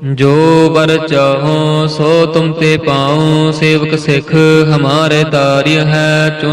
ਜੋ ਵਰ ਚਾਹੋ ਸੋ ਤੁਮ ਤੇ ਪਾਉ ਸੇਵਕ ਸਿੱਖ ਹਮਾਰੇ ਤਾਰਿਯ ਹੈ ਚੁਨ